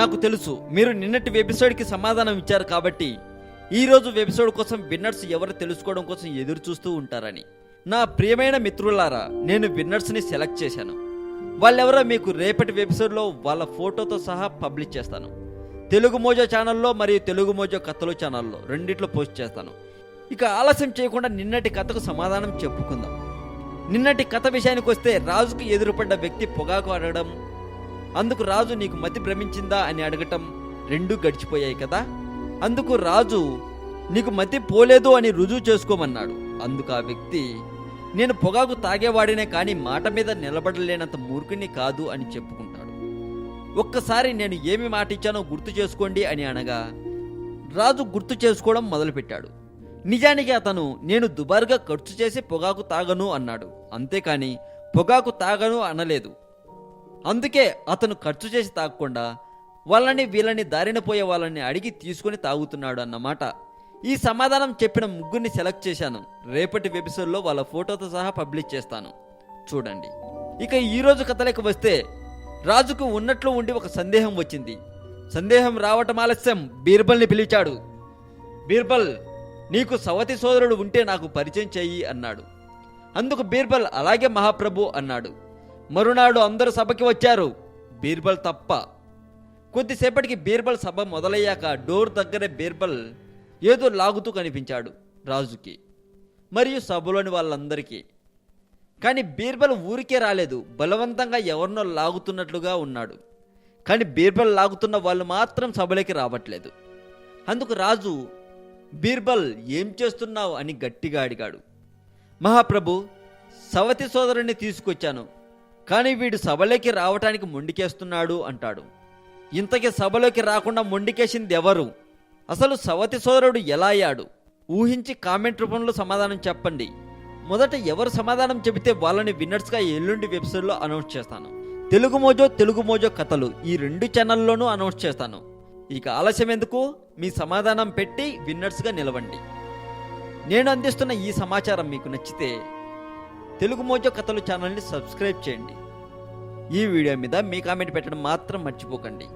నాకు తెలుసు మీరు నిన్నటి వెబిసోడ్కి సమాధానం ఇచ్చారు కాబట్టి ఈ రోజు వెబిసోడ్ కోసం విన్నర్స్ ఎవరు తెలుసుకోవడం కోసం ఎదురు చూస్తూ ఉంటారని. నా ప్రియమైన మిత్రులారా నేను విన్నర్స్ని సెలెక్ట్ చేశాను. వాళ్ళెవరో మీకు రేపటి వెబిసోడ్లో వాళ్ళ ఫోటోతో సహా పబ్లిష్ చేస్తాను. తెలుగు మోజో ఛానల్లో మరియు తెలుగు మోజో కథలు ఛానల్లో రెండిట్లో పోస్ట్ చేస్తాను. ఇక ఆలస్యం చేయకుండా నిన్నటి కథకు సమాధానం చెప్పుకుందాం. నిన్నటి కథ విషయానికి వస్తే రాజుకు ఎదురుపడ్డ వ్యక్తి పొగాకు అడగడం అందుకు రాజు నీకు మతి భ్రమించిందా అని అడగటం రెండూ గడిచిపోయాయి కదా? అందుకు రాజు నీకు మతి పోలేదు అని రుజువు చేసుకోమన్నాడు. అందుకు ఆ వ్యక్తి నేను పొగాకు తాగేవాడినే కానీ మాట మీద నిలబడలేనంత మూర్ఖుని కాదు అని చెప్పుకుంటాడు. ఒక్కసారి నేను ఏమి మాట ఇచ్చానో గుర్తు చేసుకోండి అని అనగా రాజు గుర్తు చేసుకోవడం మొదలుపెట్టాడు. నిజానికి అతను నేను దుబారుగా ఖర్చు చేసి పొగాకు తాగను అన్నాడు. అంతేకాని పొగాకు తాగను అనలేదు. అందుకే అతను ఖర్చు చేసి తాగకుండా వాళ్ళని వీళ్ళని దారిన పోయే వాళ్ళని అడిగి తీసుకొని తాగుతున్నాడు అన్నమాట. ఈ సమాధానం చెప్పిన ముగ్గురిని సెలెక్ట్ చేశాను. రేపటి ఎపిసోడ్లో వాళ్ళ ఫోటోతో సహా పబ్లిష్ చేస్తాను. చూడండి. ఇక ఈరోజు కథలకు వస్తే రాజుకు ఉన్నట్లు ఉండి ఒక సందేహం వచ్చింది. సందేహం రావటం ఆలస్యం. బీర్బల్ని పిలిచాడు. బీర్బల్ నీకు సవతి సోదరుడు ఉంటే నాకు పరిచయం చెయ్యి అన్నాడు. అందుకు బీర్బల్ అలాగే మహాప్రభు అన్నాడు. మరునాడు అందరూ సభకి వచ్చారు. బీర్బల్ తప్ప. కొద్దిసేపటికి బీర్బల్ సభ మొదలయ్యాక డోర్ దగ్గరే బీర్బల్ ఏదో లాగుతూ కనిపించాడు రాజుకి మరియు సభలోని వాళ్ళందరికీ. కానీ బీర్బల్ ఊరికే రాలేదు బలవంతంగా ఎవరినో లాగుతున్నట్లుగా ఉన్నాడు. కానీ బీర్బల్ లాగుతున్న వాళ్ళు మాత్రం సభలోకి రావట్లేదు. అందుకు రాజు బీర్బల్ ఏం చేస్తున్నావు? అని గట్టిగా అడిగాడు. మహాప్రభు సవతి సోదరుని తీసుకొచ్చాను. కానీ వీడు సభలోకి రావటానికి మొండికేస్తున్నాడు అంటాడు. ఇంతకీ సభలోకి రాకుండా మొండికేసింది ఎవరు? అసలు సవతి సోదరుడు ఎలా అయ్యాడు? ఊహించి కామెంట్ రూపంలో సమాధానం చెప్పండి. మొదట ఎవరు సమాధానం చెబితే వాళ్ళని విన్నర్స్గా ఎల్లుండి వెబ్సైట్లో అనౌన్స్ చేస్తాను. తెలుగు మోజో తెలుగు మోజో కథలు ఈ రెండు ఛానల్లోనూ అనౌన్స్ చేస్తాను. ఇక ఆలస్యం ఎందుకు? మీ సమాధానం పెట్టి విన్నర్స్గా నిలవండి. నేను అందిస్తున్న ఈ సమాచారం మీకు నచ్చితే తెలుగు మోజో కథలు ఛానల్ని సబ్స్క్రైబ్ చేయండి. ఈ వీడియో మీద మీ కామెంట్ పెట్టడం మాత్రం మర్చిపోకండి.